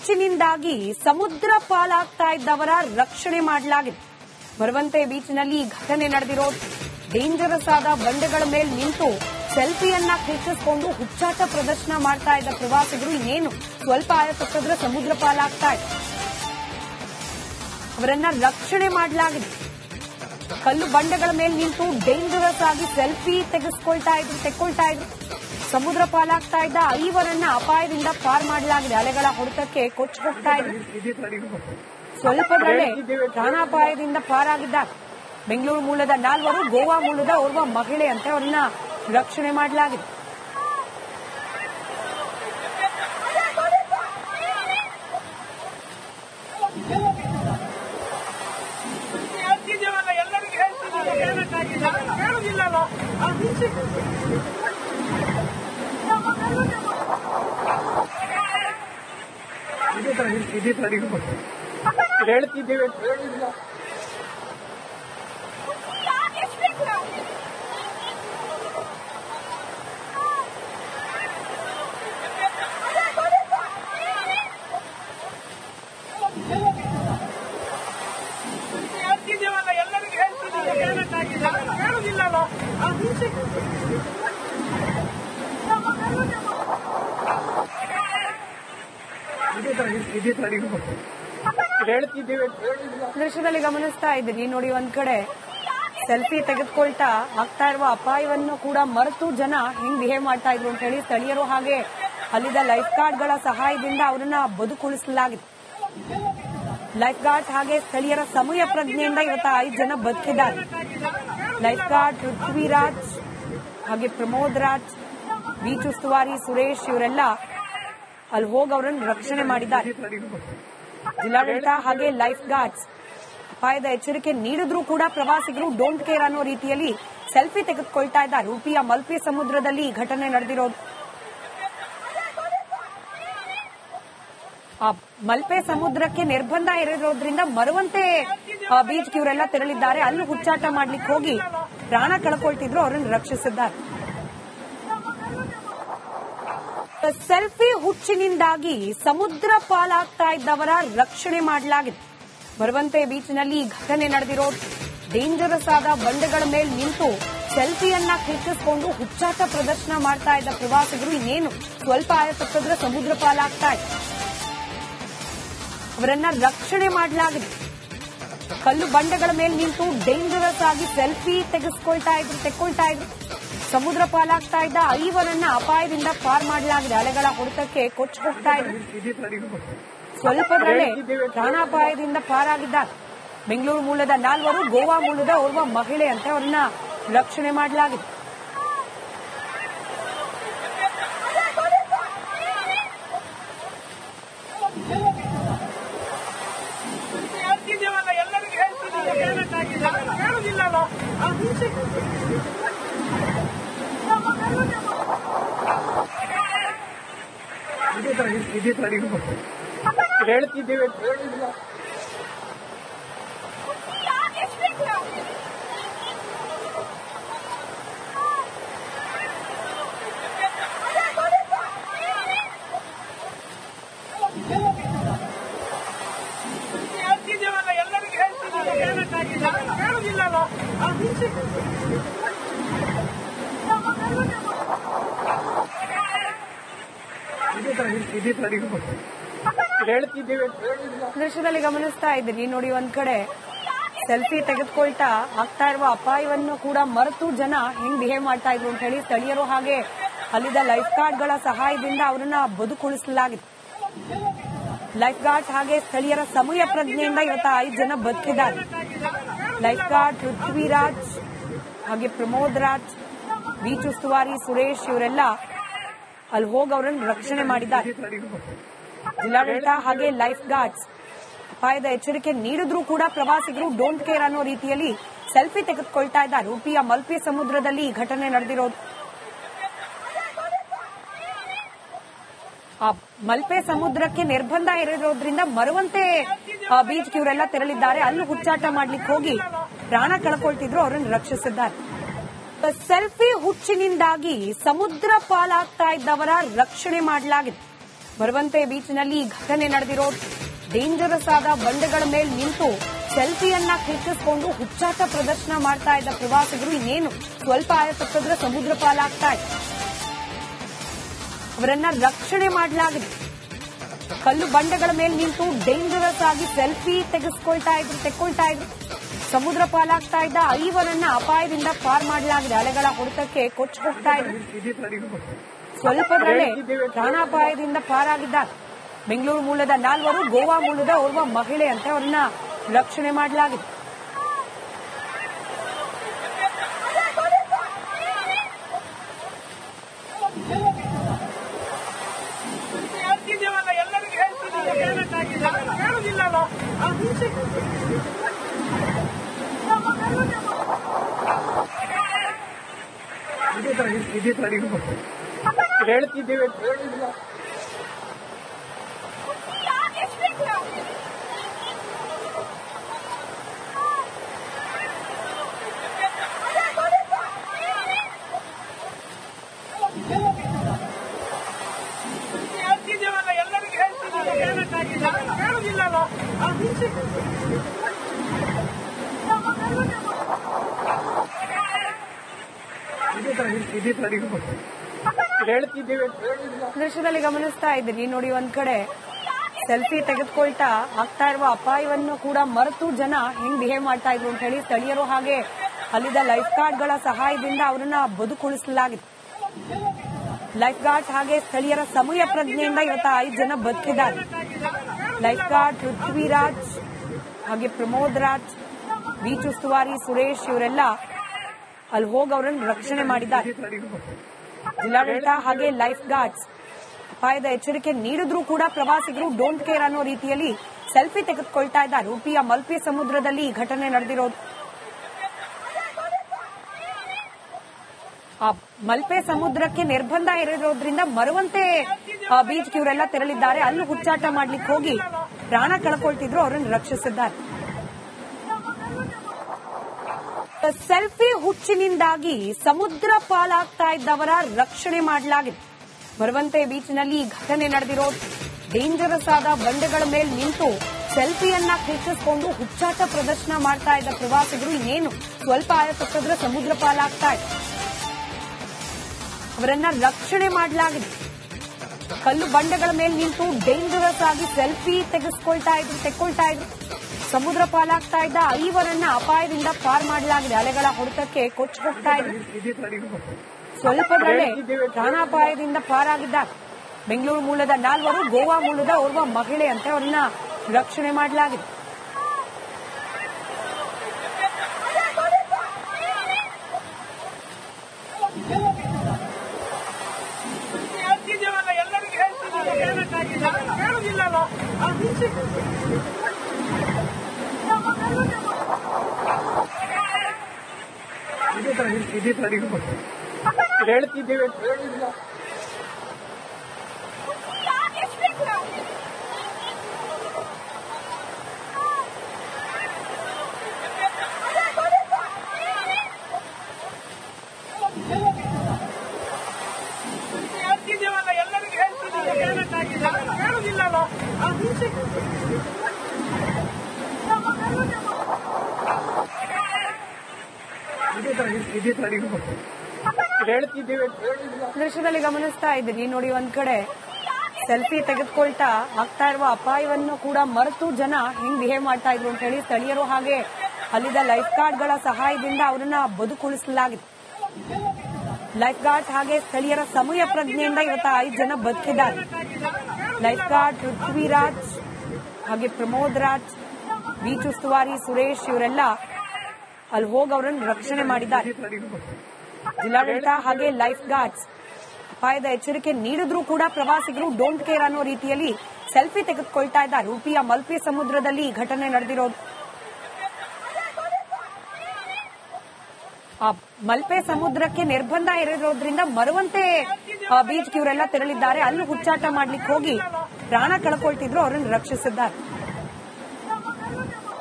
ಹುಚ್ಚಿನಿಂದಾಗಿ ಸಮುದ್ರ ಪಾಲಾಗ್ತಾ ಇದ್ದವರ ರಕ್ಷಣೆ ಮಾಡಲಾಗಿದೆ. ಮರವಂತೆ ಬೀಚ್ನಲ್ಲಿ ಈ ಘಟನೆ ನಡೆದಿರೋದು ಡೇಂಜರಸ್ ಆದ ಬಂಡೆಗಳ ಮೇಲೆ ನಿಂತು ಸೆಲ್ಫಿಯನ್ನ ಕ್ಲಿಕ್ಕಿಸಿಕೊಂಡು ಹುಚ್ಚಾಟ ಪ್ರದರ್ಶನ ಮಾಡ್ತಾ ಇದ್ದ ಪ್ರವಾಸಿಗರು ಇನ್ನೇನು ಸ್ವಲ್ಪ ಆಯ ತಪ್ಪಿದ್ರೆ ಸಮುದ್ರ ಪಾಲಾಗ್ತಾ ಇದೆ. ಅವರನ್ನ ರಕ್ಷಣೆ ಮಾಡಲಾಗಿದೆ. ಕಲ್ಲು ಬಂಡೆಗಳ ಮೇಲೆ ನಿಂತು ಡೇಂಜರಸ್ ಆಗಿ ಸೆಲ್ಫಿ ತೆಗೆಸ್ಕೊಳ್ತಾ ಇದ್ರು, ತೆಕ್ಕೊಳ್ತಾ ಇದ್ರು. ಸಮುದ್ರ ಪಾಲಾಗ್ತಾ ಇದ್ದ ಐವರನ್ನ ಅಪಾಯದಿಂದ ಪಾರ್ ಮಾಡಲಾಗಿದೆ. ಅಲೆಗಳ ಹೊಡೆತಕ್ಕೆ ಕೊಚ್ಚಿ ಹೋಗ್ತಾ ಇದೆ. ಸ್ವಲ್ಪದಲ್ಲೇ ಪ್ರಾಣಾಪಾಯದಿಂದ ಪಾರಾಗಿದ್ದ ಬೆಂಗಳೂರು ಮೂಲದ ನಾಲ್ವರು, ಗೋವಾ ಮೂಲದ ಓರ್ವ ಮಹಿಳೆ ಅಂತ ಅವರನ್ನ ರಕ್ಷಣೆ ಮಾಡಲಾಗಿದೆ. ಎಲ್ಲರಿಗೂ ಹೇಳ್ತಿದ್ದೀವಿ ಏನಕ್ಕಾಗಿಲ್ಲ ಹೇಳುದಿಲ್ಲಲ್ಲ ಆ ಮುಂಚೆ ಇದೇ ತರ ಇದೇ ತರ ಇರ್ಬೇಕು. ಹೇಳ್ತಿದ್ದೀವಿ ಅಂತ ಹೇಳಿಲ್ಲ ಹೇಳ್ತಿದ್ದೀವಲ್ಲ ಎಲ್ಲರಿಗೂ ಹೇಳ್ತಿದ್ದೀವಿ ಏನಕ್ಕಾಗಿಲ್ಲ ಹೇಳುದಿಲ್ಲಲ್ಲ ಆ ಮುಂಚೆ ಇದೇ ತರ ಇದೇ ತರ ಇರ್ಬೇಕು. ಹೇಳ್ತಿದ್ದೀವಿ ಅಂತ ಹೇಳಿಲ್ಲ ದೃಶ್ಯದಲ್ಲಿ ಗಮನಿಸ್ತಾ ಇದ್ದೀನಿ ನೋಡಿ ಒಂದ್ ಕಡೆ ಸೆಲ್ಫಿ ತೆಗೆದುಕೊಳ್ತಾ ಆಗ್ತಾ ಇರುವ ಅಪಾಯವನ್ನು ಕೂಡ ಮರೆತು ಜನ ಹೆಂಗ್ ಬಿಹೇವ್ ಮಾಡ್ತಾ ಇದ್ರು ಅಂತ ಹೇಳಿ ಸ್ಥಳೀಯರು ಹಾಗೆ ಅಲ್ಲಿದ್ದ ಲೈಫ್ ಗಾರ್ಡ್ಗಳ ಸಹಾಯದಿಂದ ಅವರನ್ನ ಬದುಕುಳಿಸಲಾಗಿದೆ. ಲೈಫ್ ಗಾರ್ಡ್ ಹಾಗೆ ಸ್ಥಳೀಯರ ಸಮಯ ಪ್ರಜ್ಞೆಯಿಂದ ಇವತ್ತು ಐದು ಜನ ಬದುಕಿದ್ದಾರೆ. ಲೈಫ್ ಗಾರ್ಡ್ ಪೃಥ್ವಿರಾಜ್ ಹಾಗೆ ಪ್ರಮೋದ್ ರಾಜ್ ಬೀಚ್ ಉಸ್ತುವಾರಿ ಸುರೇಶ್ ಇವರೆಲ್ಲ ಅಲ್ಲಿ ಹೋಗಿ ಅವರನ್ನು ರಕ್ಷಣೆ ಮಾಡಿದ್ದಾರೆ ಜಿಲ್ಲಾಡಳಿತ ಹಾಗೆ ಲೈಫ್ ಗಾರ್ಡ್ಸ್. ಅಪಾಯದ ಎಚ್ಚರಿಕೆ ನೀಡಿದ್ರೂ ಕೂಡ ಪ್ರವಾಸಿಗರು ಡೋಂಟ್ ಕೇರ್ ಅನ್ನೋ ರೀತಿಯಲ್ಲಿ ಸೆಲ್ಫಿ ತೆಗೆದುಕೊಳ್ತಾ ಇದ್ದಾರೆ. ಉಪಿಯ ಮಲ್ಪೆ ಸಮುದ್ರದಲ್ಲಿ ಈ ಘಟನೆ ನಡೆದಿರೋದು ಆ ಮಲ್ಪೆ ಸಮುದ್ರಕ್ಕೆ ನಿರ್ಬಂಧ ಇರೋದ್ರಿಂದ ಮರುವಂತೆ ಬೀಚ್ಗೆ ಇವರೆಲ್ಲ ತೆರಳಿದ್ದಾರೆ. ಅಲ್ಲಿ ಹುಚ್ಚಾಟ ಮಾಡ್ಲಿಕ್ಕೆ ಹೋಗಿ ಪ್ರಾಣ ಕಳ್ಕೊಳ್ತಿದ್ರು, ಅವರನ್ನು ರಕ್ಷಿಸಿದ್ದಾರೆ. ಸೆಲ್ಫಿ ಹುಚ್ಚಿನಿಂದಾಗಿ ಸಮುದ್ರ ಪಾಲಾಗ್ತಾ ಇದ್ದವರ ರಕ್ಷಣೆ ಮಾಡಲಾಗಿದೆ. ಬರುವಂತೆ ಬೀಚ್ನಲ್ಲಿ ಈ ಘಟನೆ ನಡೆದಿರೋ ಡೇಂಜರಸ್ ಆದ ಬಂಡೆಗಳ ಮೇಲೆ ನಿಂತು ಸೆಲ್ಫಿಯನ್ನ ಕ್ಲಿಕ್ಕಿಸಿಕೊಂಡು ಹುಚ್ಚಾಟ ಪ್ರದರ್ಶನ ಮಾಡ್ತಾ ಇದ್ದ ಪ್ರವಾಸಿಗರು ಇನ್ನೇನು? ಸ್ವಲ್ಪ ಆಯ ತಪ್ಪಿದ್ರೆ ಸಮುದ್ರ ಪಾಲಾಗ್ತಾ ಇದೆ. ಅವರನ್ನ ರಕ್ಷಣೆ ಮಾಡಲಾಗಿದೆ. ಕಲ್ಲು ಬಂಡೆಗಳ ಮೇಲೆ ನಿಂತು ಡೇಂಜರಸ್ ಆಗಿ ಸೆಲ್ಫಿ ತೆಗೆಸ್ಕೊಳ್ತಾ ಇದ್ರು, ತೆಕ್ಕೊಳ್ತಾ ಇದ್ರು. ಸಮುದ್ರ ಪಾಲಾಗ್ತಾ ಇದ್ದ ಐವರನ್ನ ಅಪಾಯದಿಂದ ಪಾರ್ ಮಾಡಲಾಗಿದೆ. ಅಲೆಗಳ ಹೊಡೆತಕ್ಕೆ ಕೊಚ್ಚಿ ಹೋಗ್ತಾ ಇದೆ. ಸ್ವಲ್ಪದಲ್ಲೇ ಪ್ರಾಣಾಪಾಯದಿಂದ ಪಾರಾಗಿದ್ದ ಬೆಂಗಳೂರು ಮೂಲದ ನಾಲ್ವರು, ಗೋವಾ ಮೂಲದ ಓರ್ವ ಮಹಿಳೆ ಅಂತ ಅವರನ್ನ ರಕ್ಷಣೆ ಮಾಡಲಾಗಿದೆ. ಎಲ್ಲರಿಗೂ ಹೇಳ್ತಿದ್ದೀವಿ ಏನಕ್ಕಾಗಿಲ್ಲ ಹೇಳುದಿಲ್ಲಲ್ಲ ಆ ಮುಂಚೆ ಇದೇ ತರ ಇದೇ ತರ ಇರ್ಬೇಕು. ಹೇಳ್ತಿದ್ದೀವಿ ಅಂತ ಇದೇ. ಹೇಳ್ತಿದ್ದೀವಿ ದೃಶ್ಯದಲ್ಲಿ ಗಮನಿಸ್ತಾ ಇದ್ದೀನಿ ನೋಡಿ ಒಂದ್ ಕಡೆ ಸೆಲ್ಫಿ ತೆಗೆದುಕೊಳ್ತಾ ಆಗ್ತಾ ಇರುವ ಅಪಾಯವನ್ನು ಕೂಡ ಮರೆತು ಜನ ಹೆಂಗ್ ಬಿಹೇವ್ ಮಾಡ್ತಾ ಇದ್ರು ಅಂತ ಹೇಳಿ ಸ್ಥಳೀಯರು ಹಾಗೆ ಅಲ್ಲಿದ್ದ ಲೈಫ್ ಗಾರ್ಡ್ಗಳ ಸಹಾಯದಿಂದ ಅವರನ್ನ ಬದುಕುಳಿಸಲಾಗಿತ್ತು. ಲೈಫ್ ಗಾರ್ಡ್ ಹಾಗೆ ಸ್ಥಳೀಯರ ಸಮಯ ಪ್ರಜ್ಞೆಯಿಂದ ಇವತ್ತು ಐದು ಜನ ಬದುಕಿದ್ದಾರೆ. ಲೈಫ್ ಗಾರ್ಡ್ ಪೃಥ್ವಿರಾಜ್ ಹಾಗೆ ಪ್ರಮೋದ್ ರಾಜ್ ಬೀಚ್ ಉಸ್ತುವಾರಿ ಸುರೇಶ್ ಇವರೆಲ್ಲ ಅಲ್ಲಿ ಹೋಗಿ ಅವರನ್ನು ರಕ್ಷಣೆ ಮಾಡಿದ್ದಾರೆ ಜಿಲ್ಲಾಡಳಿತ ಹಾಗೆ ಲೈಫ್ ಗಾರ್ಡ್ಸ್. ಅಪಾಯದ ಎಚ್ಚರಿಕೆ ನೀಡಿದ್ರೂ ಕೂಡ ಪ್ರವಾಸಿಗರು ಡೋಂಟ್ ಕೇರ್ ಅನ್ನೋ ರೀತಿಯಲ್ಲಿ ಸೆಲ್ಫಿ ತೆಗೆದುಕೊಳ್ತಾ ಇದ್ದಾರೆ. ರೂಪಿಯ ಮಲ್ಪೆ ಸಮುದ್ರದಲ್ಲಿ ಈ ಘಟನೆ ನಡೆದಿರೋದು. ಆ ಮಲ್ಪೆ ಸಮುದ್ರಕ್ಕೆ ನಿರ್ಬಂಧ ಇರೋದ್ರಿಂದ ಮರುವಂತೆ ಬೀಚ್ಗೆ ಇವರೆಲ್ಲ ತೆರಳಿದ್ದಾರೆ. ಅಲ್ಲಿ ಹುಚ್ಚಾಟ ಮಾಡ್ಲಿಕ್ಕೆ ಹೋಗಿ ಪ್ರಾಣ ಕಳ್ಕೊಳ್ತಿದ್ರು, ಅವರನ್ನು ರಕ್ಷಿಸಿದ್ದಾರೆ. ಸೆಲ್ಫಿ ಹುಚ್ಚಿನಿಂದಾಗಿ ಸಮುದ್ರ ಪಾಲಾಗ್ತಾ ಇದ್ದವರ ರಕ್ಷಣೆ ಮಾಡಲಾಗಿದೆ. ಬರುವಂತೆ ಬೀಚ್ನಲ್ಲಿ ಈ ಘಟನೆ ನಡೆದಿರೋ ಡೇಂಜರಸ್ ಆದ ಬಂಡೆಗಳ ಮೇಲೆ ನಿಂತು ಸೆಲ್ಫಿಯನ್ನ ಕ್ಲಿಕ್ಕಿಸಿಕೊಂಡು ಹುಚ್ಚಾಟ ಪ್ರದರ್ಶನ ಮಾಡ್ತಾ ಇದ್ದ ಪ್ರವಾಸಿಗರು ಇನ್ನೇನು? ಸ್ವಲ್ಪ ಆಯ ತಪ್ಪಿದ್ರೆ ಸಮುದ್ರ ಪಾಲಾಗ್ತಾ ಇದೆ. ಅವರನ್ನ ರಕ್ಷಣೆ ಮಾಡಲಾಗಿದೆ. ಕಲ್ಲು ಬಂಡೆಗಳ ಮೇಲೆ ನಿಂತು ಡೇಂಜರಸ್ ಆಗಿ ಸೆಲ್ಫಿ ತೆಗೆಸ್ಕೊಳ್ತಾ ಇದ್ರು, ತೆಕ್ಕೊಳ್ತಾ ಇದ್ರು. ಸಮುದ್ರ ಪಾಲಾಗ್ತಾ ಇದ್ದ ಐವರನ್ನ ಅಪಾಯದಿಂದ ಪಾರ್ ಮಾಡಲಾಗಿದೆ. ಅಲೆಗಳ ಹೊಡೆತಕ್ಕೆ ಕೊಚ್ಚಿ ಹೋಗ್ತಾ ಇದೆ ಸ್ವಲ್ಪದಲ್ಲೇ ಪ್ರಾಣಾಪಾಯದಿಂದ ಪಾರಾಗಿದ್ದ ಬೆಂಗಳೂರು ಮೂಲದ ನಾಲ್ವರು ಗೋವಾ ಮೂಲದ ಓರ್ವ ಮಹಿಳೆಯಂತೆ ಅವರನ್ನ ರಕ್ಷಣೆ ಮಾಡಲಾಗಿದೆ ಹೇಳ್ತಿದ್ದೇವಲ್ಲ ಎಲ್ಲರಿಗೂ ಹೇಳ್ತಿದ್ದೀವಿ ಏನಕ್ಕಾಗಿಲ್ಲ ಹೇಳುದಿಲ್ಲಲ್ಲ ಇದೇ ತರ ಇದೇ ತರ ಹೇಳ್ತಿದ್ದೇವೆ ಅಂತ ಹೇಳಿಲ್ಲ ಹೇಳ್ತಿದ್ದೇವಲ್ಲ ಎಲ್ಲರಿಗೂ ಹೇಳ್ತಿದ್ದೀವಿ ಏನಕ್ಕಾಗಿಲ್ಲ ಹೇಳುದಿಲ್ಲಲ್ಲ ಇದೇ ತರ ಇದೇ ತರ ಹೇಳ್ತಿದ್ದೇವೆ ಅಂತ ಹೇಳಿಲ್ಲ ದೃಶ್ಯದಲ್ಲಿ ಗಮನಿಸ್ತಾ ಇದ್ದೀನಿ ನೋಡಿ, ಒಂದ್ ಕಡೆ ಸೆಲ್ಫಿ ತೆಗೆದುಕೊಳ್ತಾ ಆಗ್ತಾ ಇರುವ ಅಪಾಯವನ್ನು ಕೂಡ ಮರೆತು ಜನ ಹೆಂಗ್ ಬಿಹೇವ್ ಮಾಡ್ತಾ ಇದ್ರು ಅಂತ ಹೇಳಿ ಸ್ಥಳೀಯರು ಹಾಗೆ ಅಲ್ಲಿದ್ದ ಲೈಫ್ ಗಾರ್ಡ್ಗಳ ಸಹಾಯದಿಂದ ಅವರನ್ನ ಬದುಕುಳಿಸಲಾಗಿತ್ತು. ಲೈಫ್ ಗಾರ್ಡ್ ಹಾಗೆ ಸ್ಥಳೀಯರ ಸಮಯ ಪ್ರಜ್ಞೆಯಿಂದ ಇವತ್ತು ಐದು ಜನ ಬದುಕಿದ್ದಾರೆ. ಲೈಫ್ ಗಾರ್ಡ್ ಪೃಥ್ವಿರಾಜ್, ಹಾಗೆ ಪ್ರಮೋದ್ ರಾಜ್ ಬೀಚ್ ಉಸ್ತುವಾರಿ ಸುರೇಶ್, ಇವರೆಲ್ಲ ಅಲ್ಲಿ ಹೋಗಿ ಅವರನ್ನು ರಕ್ಷಣೆ ಮಾಡಿದ್ದಾರೆ ಜಿಲ್ಲಾಡಳಿತ ಹಾಗೆ ಲೈಫ್ ಗಾರ್ಡ್ಸ್. ಅಪಾಯದ ಎಚ್ಚರಿಕೆ ನೀಡಿದ್ರೂ ಕೂಡ ಪ್ರವಾಸಿಗರು ಡೋಂಟ್ ಕೇರ್ ಅನ್ನೋ ರೀತಿಯಲ್ಲಿ ಸೆಲ್ಫಿ ತೆಗೆದುಕೊಳ್ತಾ ಇದ್ದಾರೆ. ರೂಪಿಯ ಮಲ್ಪೆ ಸಮುದ್ರದಲ್ಲಿ ಈ ಘಟನೆ ನಡೆದಿರೋದು. ಆ ಮಲ್ಪೆ ಸಮುದ್ರಕ್ಕೆ ನಿರ್ಬಂಧ ಇರೋದ್ರಿಂದ ಮರುವಂತೆ ಬೀಚ್ಗೆ ಇವರೆಲ್ಲ ತೆರಳಿದ್ದಾರೆ. ಅಲ್ಲಿ ಹುಚ್ಚಾಟ ಮಾಡ್ಲಿಕ್ಕೆ ಹೋಗಿ ಪ್ರಾಣ ಕಳ್ಕೊಳ್ತಿದ್ರು, ಅವರನ್ನು ರಕ್ಷಿಸಿದ್ದಾರೆ. ಸೆಲ್ಫಿ ಹುಚ್ಚಿನಿಂದಾಗಿ ಸಮುದ್ರ ಪಾಲಾಗ್ತಾ ಇದ್ದವರ ರಕ್ಷಣೆ ಮಾಡಲಾಗಿದೆ. ಬರುವಂತೆ ಬೀಚ್ನಲ್ಲಿ ಈ ಘಟನೆ ನಡೆದಿರೋ ಡೇಂಜರಸ್ ಆದ ಬಂಡೆಗಳ ಮೇಲೆ ನಿಂತು ಸೆಲ್ಫಿಯನ್ನ ಕ್ಲಿಕ್ಕಿಸಿಕೊಂಡು ಹುಚ್ಚಾಟ ಪ್ರದರ್ಶನ ಮಾಡ್ತಾ ಇದ್ದ ಪ್ರವಾಸಿಗರು ಇನ್ನೇನು ಸ್ವಲ್ಪ ಆಯ ತಪ್ಪಿದ್ರೆ ಸಮುದ್ರ ಪಾಲಾಗ್ತಾ ಇದೆ. ಅವರನ್ನ ರಕ್ಷಣೆ ಮಾಡಲಾಗಿದೆ. ಕಲ್ಲು ಬಂಡೆಗಳ ಮೇಲೆ ನಿಂತು ಡೇಂಜರಸ್ ಆಗಿ ಸೆಲ್ಫಿ ತೆಗೆಸ್ಕೊಳ್ತಾ ಇದ್ರು, ತೆಕ್ಕೊಳ್ತಾ ಇದ್ರು. ಸಮುದ್ರ ಪಾಲಾಗ್ತಾ ಇದ್ದ ಐವರನ್ನ ಅಪಾಯದಿಂದ ಪಾರ್ ಮಾಡಲಾಗಿದೆ. ಅಲೆಗಳ ಹೊಡೆತಕ್ಕೆ ಕೊಚ್ಚಿ ಹೋಗ್ತಾ ಇದೆ. ಸ್ವಲ್ಪದಲ್ಲೇ ಪ್ರಾಣಾಪಾಯದಿಂದ ಪಾರಾಗಿದ್ದ ಬೆಂಗಳೂರು ಮೂಲದ ನಾಲ್ವರು, ಗೋವಾ ಮೂಲದ ಓರ್ವ ಮಹಿಳೆಯಂತೆ ಅವರನ್ನ ರಕ್ಷಣೆ ಮಾಡಲಾಗಿದೆ. ಎಲ್ಲರಿಗೂ ಹೇಳ್ತಿದ್ದೀವಿ ಏನಕ್ಕಾಗಿಲ್ಲ ಹೇಳುದಿಲ್ಲಲ್ಲ ಇದೇ ತರ ಇದೇ ತರ ಹೇಳ್ತಿದ್ದೇವೆ ಅಂತ ಹೇಳಿಲ್ಲ ಹೇಳ್ತಿದ್ದೇವಲ್ಲ ಎಲ್ಲರಿಗೂ ಹೇಳ್ತಿದ್ದೀವಿ ಏನಕ್ಕಾಗಿಲ್ಲ ಹೇಳುದಿಲ್ಲಲ್ಲ ಇದೇ ತರ ಇದೇ ತರ ಹೇಳ್ತಿದ್ದೇವೆ ಅಂತ ಹೇಳಿಲ್ಲ ದೃಶ್ಯದಲ್ಲಿ ಗಮನಿಸ್ತಾ ಇದ್ದೀನಿ ನೋಡಿ ಒಂದ್ ಕಡೆ ಸೆಲ್ಫಿ ತೆಗೆದುಕೊಳ್ತಾ ಆಗ್ತಾ ಇರುವ ಅಪಾಯವನ್ನು ಕೂಡ ಮರೆತು ಜನ ಹೆಂಗ್ ಬಿಹೇವ್ ಮಾಡ್ತಾ ಇದ್ರು ಅಂತ ಹೇಳಿ ಸ್ಥಳೀಯರು ಹಾಗೆ ಅಲ್ಲಿದ್ದ ಲೈಫ್ ಗಾರ್ಡ್ಗಳ ಸಹಾಯದಿಂದ ಅವರನ್ನ ಬದುಕುಳಿಸಲಾಗಿದೆ. ಲೈಫ್ ಗಾರ್ಡ್ ಹಾಗೆ ಸ್ಥಳೀಯರ ಸಮಯ ಪ್ರಜ್ಞೆಯಿಂದ ಇವತ್ತು ಐದು ಜನ ಬದುಕಿದ್ದಾರೆ. ಲೈಫ್ ಗಾರ್ಡ್ ಪೃಥ್ವಿರಾಜ್ ಹಾಗೆ ಪ್ರಮೋದ್ ರಾಜ್ ಬೀಚ್ ಉಸ್ತುವಾರಿ ಸುರೇಶ್ ಇವರೆಲ್ಲ ಅಲ್ಲಿ ಹೋಗಿ ಅವರನ್ನು ರಕ್ಷಣೆ ಮಾಡಿದ್ದಾರೆ ಜಿಲ್ಲಾಡಳಿತ ಹಾಗೆ ಲೈಫ್ ಗಾರ್ಡ್ಸ್. ಅಪಾಯದ ಎಚ್ಚರಿಕೆ ನೀಡಿದ್ರೂ ಕೂಡ ಪ್ರವಾಸಿಗರು ಡೋಂಟ್ ಕೇರ್ ಅನ್ನೋ ರೀತಿಯಲ್ಲಿ ಸೆಲ್ಫಿ ತೆಗೆದುಕೊಳ್ತಾ ಇದ್ದಾರೆ. ಉಪಿಯ ಮಲ್ಪೆ ಸಮುದ್ರದಲ್ಲಿ ಈ ಘಟನೆ ನಡೆದಿರೋದು ಆ ಮಲ್ಪೆ ಸಮುದ್ರಕ್ಕೆ ನಿರ್ಬಂಧ ಇರೋದ್ರಿಂದ ಮರುವಂತೆ ಬೀಚ್ಗೆ ಇವರೆಲ್ಲ ತೆರಳಿದ್ದಾರೆ. ಅಲ್ಲಿ ಹುಚ್ಚಾಟ ಮಾಡ್ಲಿಕ್ಕೆ ಹೋಗಿ ಪ್ರಾಣ ಕಳ್ಕೊಳ್ತಿದ್ರು, ಅವರನ್ನು ರಕ್ಷಿಸಿದ್ದಾರೆ.